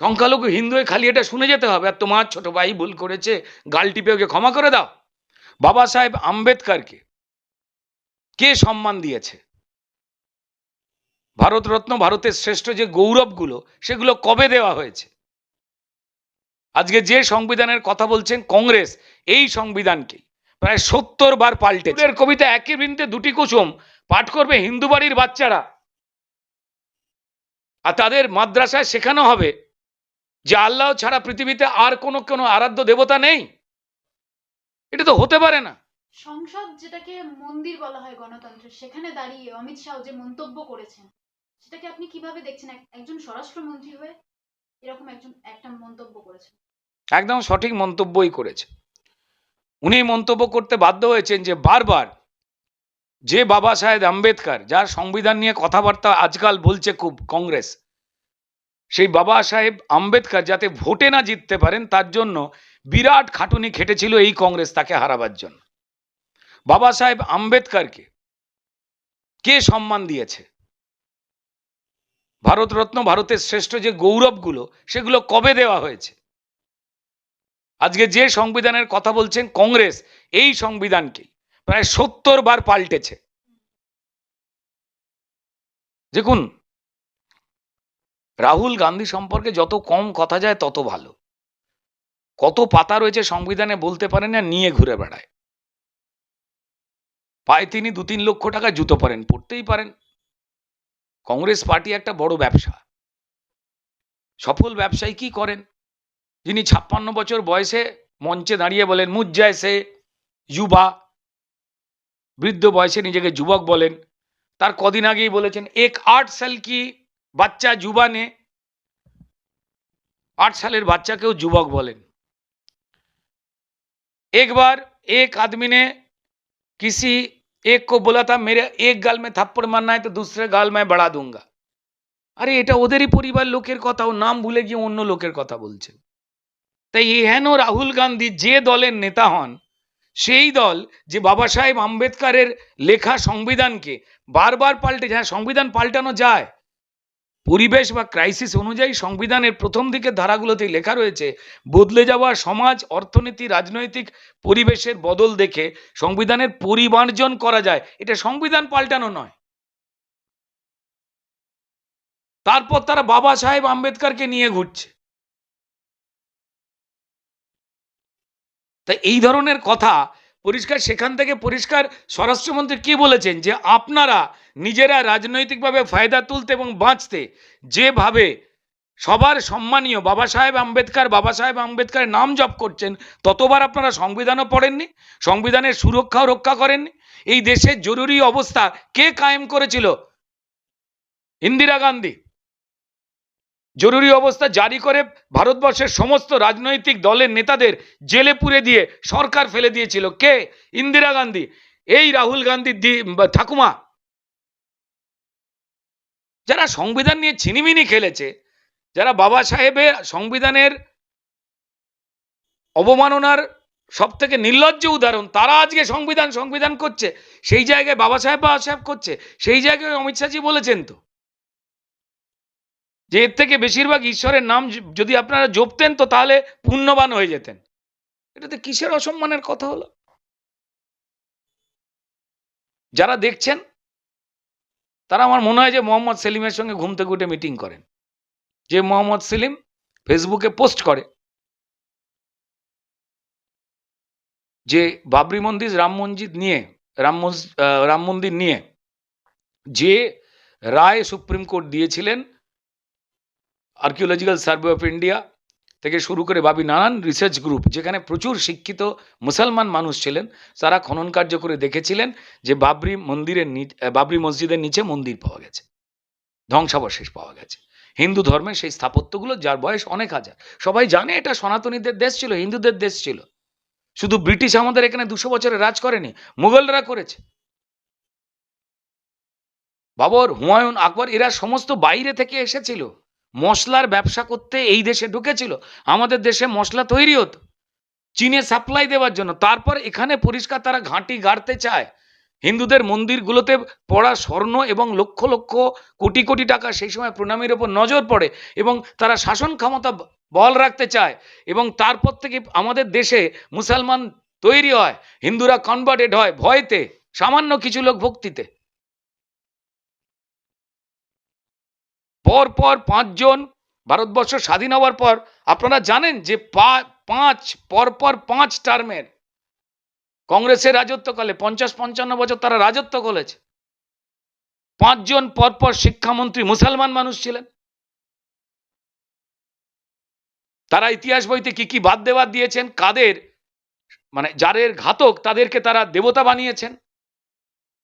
সংখ্যালঘু হিন্দু হয়ে খালি এটা শুনে যেতে হবে। আর তোমার ছোট ভাই ভুল করেছে, গাল টিপে ওকে ক্ষমা করে দাও। বাবা সাহেব আম্বেদকারকে কে সম্মান দিয়েছে? ভারতরত্ন, ভারতের শ্রেষ্ঠ যে গৌরবগুলো, সেগুলো কবে দেওয়া হয়েছে? আজকে যে সংবিধানের কথা বলছেন কংগ্রেস, এই সংবিধানকে প্রায় সত্তর বার পাল্টে কবিতা একই বৃন্তে দুটি কুসুম, পাঠ করবে হিন্দু বাড়ির বাচ্চারা। আর তাদের মাদ্রাসায় শেখানো হবে যে আল্লাহ ছাড়া পৃথিবীতে আর কোনো কোনো আরাধ্য দেবতা নেই? এটা তো হতে পারে না। সংসদ যেটাকে মন্দির বলা হয় গণতন্ত্রের সেখানে দাঁড়িয়ে অমিত শাহ যে মন্তব্য করেছেন সেটাকে আপনি কীভাবে দেখছেন? এক- একজন স্বরাষ্ট্রমন্ত্রী হয়ে এরকম একজন একটা মন্তব্য করেছেন। একদম সঠিক মন্তব্যই করেছে উনি মন্তব্য করতে বাধ্য হয়েছেন যে বারবার যে বাবা সাহেব আম্বেদকর যার সংবিধান নিয়ে কথাবার্তা আজকাল বলছে খুব কংগ্রেস সেই বাবা সাহেব আম্বেদকর যাতে ভোটে না জিততে পারেন, তার জন্য বিরাট খাটুনি খেটেছিল এই কংগ্রেস তাকে হারাবার জন্য। বাবা সাহেব আম্বেদকরকে কে সম্মান দিয়েছে? ভারতরত্ন, ভারতের শ্রেষ্ঠ যে গৌরবগুলো, সেগুলো কবে দেওয়া হয়েছে? আজকে যে সংবিধানের কথা বলছেন কংগ্রেস, এই সংবিধানকে প্রায় সত্তর বার পাল্টেছে। দেখুন রাহুল গান্ধী সম্পর্কে যত কম কথা যায় তত ভালো। কত পাতা রয়েছে সংবিধানে বলতে পারেন না, নিয়ে ঘুরে বেড়ায়। পায় তিনি দু তিন লক্ষ টাকা জুতো পরেন পড়তেই পারেন। কংগ্রেস পার্টি একটা বড় ব্যবসা। সফল ব্যবসায়ী কি করেন? যিনি ছাপ্পান্ন বছর বয়সে মঞ্চে দাঁড়িয়ে বলেন মুজ্জায় সে যুবা। বৃদ্ধ বয়সে নিজেকে যুবক বলেন। তার কদিন আগেই বলেছেন, এক আট সাল কি বাচ্চা যুবা নে আট সালের বাচ্চাকেও যুবক বলেন एक बार एक आदमी ने किसी एक को बोला था मेरे एक गाल में थप्पड़ मारना है तो दूसरे गाल में बढ़ा दूंगा আরে এটা ওদেরই পরিবার লোকের কথা ও নাম ভুলে গিয়ে অন্য লোকের কথা বলছেন তাই এহেন রাহুল গান্ধী যে দলের নেতা হন সেই দল যে বাবা সাহেব আম্বেদকারের লেখা সংবিধানকে বারবার পাল্টে হ্যাঁ সংবিধান পাল্টানো যায় পরিবেশ বা ক্রাইসিস অনুযায়ী সংবিধানের প্রথম দিকের ধারাগুলোতেই লেখা রয়েছে, বদলে যাওয়া সমাজ, অর্থনীতি, রাজনৈতিক পরিবেশের বদল দেখে সংবিধানের পরিমার্জন করা যায়। এটা সংবিধান পাল্টানো নয়। তারপর তারা বাবা সাহেব আম্বেদকরকে নিয়ে ঘুরছে। তাই এই ধরনের কথা পরিষ্কার, সেখান থেকে পরিষ্কার। স্বরাষ্ট্রমন্ত্রী কি বলেছেন? যে আপনারা নিজেরা রাজনৈতিকভাবে ফায়দা তুলতে এবং বাঁচতে যেভাবে সবার সম্মানীয় বাবা সাহেব আম্বেদকর, বাবা সাহেব আম্বেদকরের নাম জপ করছেন, ততবার আপনারা সংবিধানও পড়েননি, সংবিধানের সুরক্ষাও রক্ষা করেননি। এই দেশের জরুরি অবস্থা কে কায়েম করেছিল? ইন্দিরা গান্ধী। জরুরি অবস্থা জারি করে ভারতবর্ষের সমস্ত রাজনৈতিক দলের নেতাদের জেলে পুরে দিয়ে সরকার ফেলে দিয়েছিল। কে? ইন্দিরা গান্ধী। এই রাহুল গান্ধী ঠাকুমা। যারা সংবিধান নিয়ে ছিনিমিনি খেলেছে, যারা বাবা সাহেবের সংবিধানের অবমাননার সব থেকে নির্লজ্জ উদাহরণ, তারা আজকে সংবিধান সংবিধান করছে। সেই জায়গায় বাবা সাহেব বাবা সাহেব করছে, সেই জায়গায় অমিত শাহজি বলেছেন তো। যে এর থেকে বেশিরভাগ ঈশ্বরের নাম যদি আপনারা জপতেন তো তাহলে পুণ্যবান হয়ে যেতেন। এটাতে কিসের অসম্মানের কথা হলো? যারা দেখছেন, তারা আমার মনে হয় যে মোহাম্মদ সেলিমের সঙ্গে ঘুম থেকে উঠে মিটিং করেন। যে মোহাম্মদ সেলিম ফেসবুকে পোস্ট করে যে বাবরি মন্দির, রাম মসজিদ নিয়ে, রাম রাম মন্দির নিয়ে যে রায় সুপ্রিম কোর্ট দিয়েছিলেন আর্কিওলজিক্যাল সার্ভে অফ ইন্ডিয়া থেকে শুরু করে ভাবি নানান রিসার্চ গ্রুপ যেখানে প্রচুর শিক্ষিত মুসলমান মানুষ ছিলেন, তারা খনন কার্য করে দেখেছিলেন যে বাবরি মন্দিরের বাবরি মসজিদের নিচে মন্দির পাওয়া গেছে, ধ্বংসাবশেষ পাওয়া গেছে। হিন্দু ধর্মের সেই স্থাপত্যগুলো, যার বয়স অনেক হাজার। সবাই জানে এটা সনাতনীদের দেশ ছিল, হিন্দুদের দেশ ছিল। শুধু ব্রিটিশ আমাদের এখানে দুশো বছরে রাজ করেনি, মুঘলরা করেছে। বাবর হুমায়ুন আকবর এরা সমস্ত বাইরে থেকে এসেছিল। মশলার ব্যবসা করতে এই দেশে ঢুকেছিল। আমাদের দেশে মশলা তৈরি হতো। চীনে সাপ্লাই দেওয়ার জন্য। তারপর এখানে পরিষ্কার তারা ঘাঁটি গাড়তে চায়। হিন্দুদের মন্দিরগুলোতে পড়া স্বর্ণ এবং লক্ষ লক্ষ কোটি কোটি টাকা সেই সময় প্রণামীর ওপর নজর পড়ে এবং তারা শাসন ক্ষমতা ব- বহাল রাখতে চায় এবং তারপর থেকে আমাদের দেশে মুসলমান তৈরি হয়, হিন্দুরা কনভার্টেড হয় ভয়তে, সামান্য কিছু লোক ভক্তিতে। পর পর পাঁচজন ভারতবর্ষ স্বাধীন হওয়ার পর আপনারা জানেন যে পাঁচ পরপর পাঁচ টার্মের কংগ্রেসের রাজত্বকালে পঞ্চাশ, পঞ্চান্ন বছর তারা রাজত্ব করেছে। পাঁচজন পরপর শিক্ষামন্ত্রী মুসলমান মানুষ ছিলেন। তারা ইতিহাস বইতে কি কি বাদ দেওয়ার দিয়েছেন, কাদের মানে যাদের ঘাতক তাদেরকে তারা দেবতা বানিয়েছেন।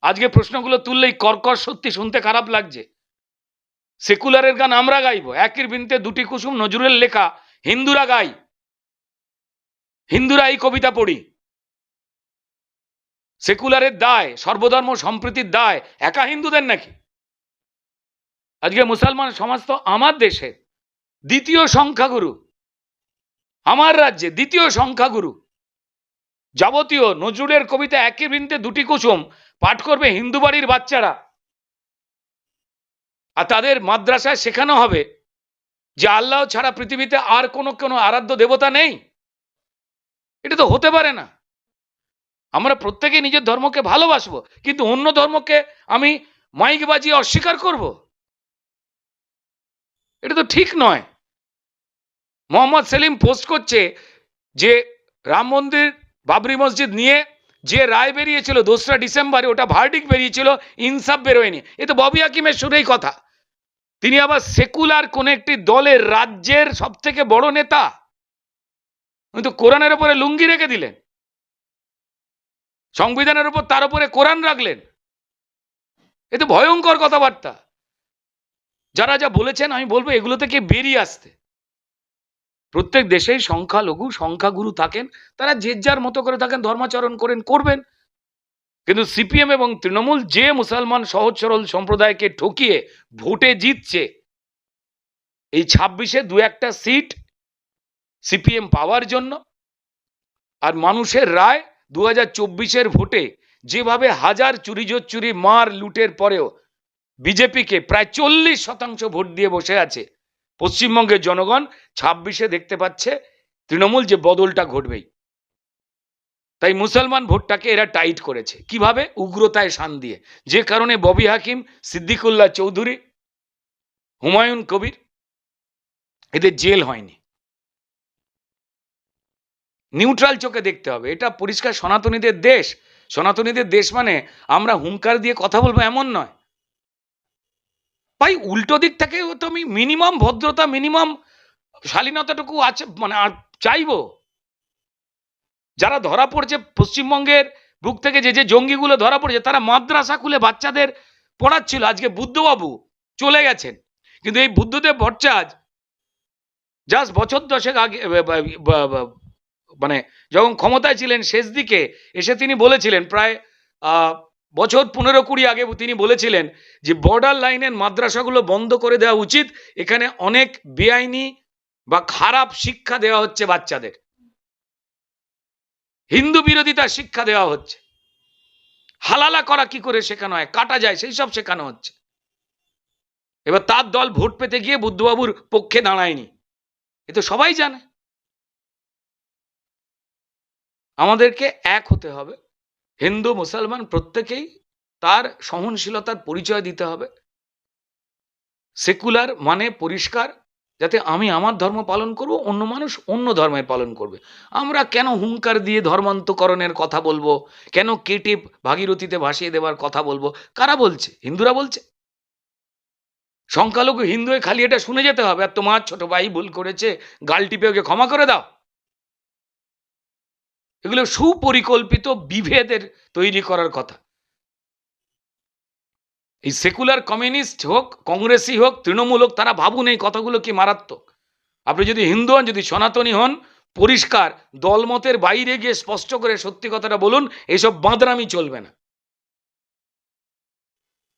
আজকে প্রশ্নগুলো তুললেই কর্কশ সত্যি শুনতে খারাপ লাগছে। সেকুলারের গান আমরা গাইবো। একের বিনতে দুটি কুসুম নজরুলের লেখা, হিন্দুরা গাই, হিন্দুরা এই কবিতা পড়ি। সেকুলারের দায়, সর্বধর্ম সম্প্রীতির দায়, একা হিন্দুদের নাকি? আজকে মুসলমান সমাজ তো আমার দেশে, দ্বিতীয় সংখ্যাগুরু। আমার রাজ্যে দ্বিতীয় সংখ্যাগুরু। যাবতীয় নজরুলের কবিতা একে বৃন্তে দুটি কুসুম পাঠ করবে হিন্দু বাড়ির বাচ্চারা। আর তাদের মাদ্রাসায় শেখানো হবে যে আল্লাহ ছাড়া পৃথিবীতে আর কোনো কোনো আরাধ্য দেবতা নেই। এটা তো হতে পারে না। আমরা প্রত্যেকে নিজের ধর্মকে ভালোবাসবো, কিন্তু অন্য ধর্মকে আমি মাইক বাজিয়ে অস্বীকার করব? এটা তো ঠিক নয়। মোহাম্মদ সেলিম পোস্ট করছে যে রাম মন্দির, বাবরি মসজিদ নিয়ে যে রায় বেরিয়েছিল দোসরা ডিসেম্বরে, ওটা ভার্ডিক বেরিয়েছিল, ইনসাফ বেরোয়নি। এ তো ববি হাকিমের সুরেই কথা। তিনি আবার সেকুলার কোন একটি দলের রাজ্যের সব থেকে বড় নেতা। উনি তো কোরআনের উপরে লুঙ্গি রেখে দিলেন। সংবিধানের উপর তার উপরে কোরআন রাখলেন। এ তো ভয়ঙ্কর কথাবার্তা। যারা যা বলেছেন, আমি বলব এগুলো থেকে বেরিয়ে আসতে। প্রত্যেক দেশেই সংখ্যালঘু, সংখ্যাগুরু থাকেন, তারা যে যার মতো করে থাকেন, ধর্মাচরণ করেন, করবেন। কিন্তু সিপিএম এবং তৃণমূল যে মুসলমান সহজ সরল সম্প্রদায়কে ঠকিয়ে ভোটে জিতছে, এই ছাব্বিশে দু একটা সিট সিপিএম পাওয়ার জন্য আর মানুষের রায় দু হাজার চব্বিশের ভোটে যেভাবে হাজার চুরি চুরি মার লুটের পরেও বিজেপিকে প্রায় চল্লিশ শতাংশ ভোট দিয়ে বসে আছে পশ্চিমবঙ্গের জনগণ ছাব্বিশে দেখতে পাচ্ছে তৃণমূল যে বদলটা ঘটবেই। তাই মুসলমান ভোটটাকে এরা টাইট করেছে। কীভাবে? উগ্রতায় শান দিয়ে। যে কারণে ববি হাকিম, সিদ্দিকুল্লাহ চৌধুরী, হুমায়ুন কবির এদের জেল হয়নি। নিউট্রাল চোখে দেখতে হবে। এটা পরিষ্কার সনাতনীদের দেশ। সনাতনীদের দেশ মানে আমরা হুঙ্কার দিয়ে কথা বলব এমন নয়। ভাই উল্টো দিক থেকে তো আমি মিনিমাম ভদ্রতা মিনিমাম শালীনতাটুকু আছে মানে চাইব। যারা ধরা পড়ছে পশ্চিমবঙ্গের বুক থেকে যে যে জঙ্গিগুলো ধরা পড়ছে তারা মাদ্রাসা খুলে বাচ্চাদের পড়াচ্ছিল। আজকে বুদ্ধবাবু চলে গেছেন। কিন্তু এই বুদ্ধদেব ভট্টাচার্য জাস্ট বছর দশেক আগে মানে যখন ক্ষমতায় ছিলেন শেষ দিকে এসে তিনি বলেছিলেন প্রায় আহ, বছর পনেরো কুড়ি আগে তিনি বলেছিলেন যে বর্ডার লাইনের মাদ্রাসাগুলো বন্ধ করে দেওয়া উচিত, এখানে অনেক বেআইনি বা খারাপ শিক্ষা দেওয়া হচ্ছে বাচ্চাদের। হিন্দু বিরোধিতা শিক্ষা দেওয়া হচ্ছে। হালালা করা কি করে শেখানো হয়? কাটা যায়, সেই সব শেখানো হচ্ছে। এবার তার দল ভোট পেতে গিয়ে বুদ্ধবাবুর পক্ষে দাঁড়ায়নি। এ তো সবাই জানে। আমাদেরকে এক হতে হবে। হিন্দু, মুসলমান প্রত্যেকেই তার সহনশীলতার পরিচয় দিতে হবে। সেকুলার মানে পরিষ্কার, যাতে আমি আমার ধর্ম পালন করব, অন্য মানুষ অন্য ধর্মের পালন করবে। আমরা কেন হুঙ্কার দিয়ে ধর্মান্তকরণের কথা বলব? কেন কেটে ভাগীরথীতে ভাসিয়ে দেওয়ার কথা বলব? কারা বলছে? হিন্দুরা বলছে। সংখ্যালঘু হিন্দু খালি এটা শুনে যেতে হবে। আর তোমার ছোট ভাই ভুল করেছে, গাল টিপে ওকে ক্ষমা করে দাও। এগুলো সুপরিকল্পিত বিভেদের তৈরি করার কথা। এই সেকুলার কমিউনিস্ট হোক, কংগ্রেসই হোক, তৃণমূল হোক, তারা ভাবুন এই কথাগুলো কি মারাত্মক? আপনি যদি হিন্দু হন, যদি সনাতনী হন, পরিষ্কার, দলমতের বাইরে গিয়ে স্পষ্ট করে সত্যি কথাটা বলুন এইসব বাঁদরামি চলবে না।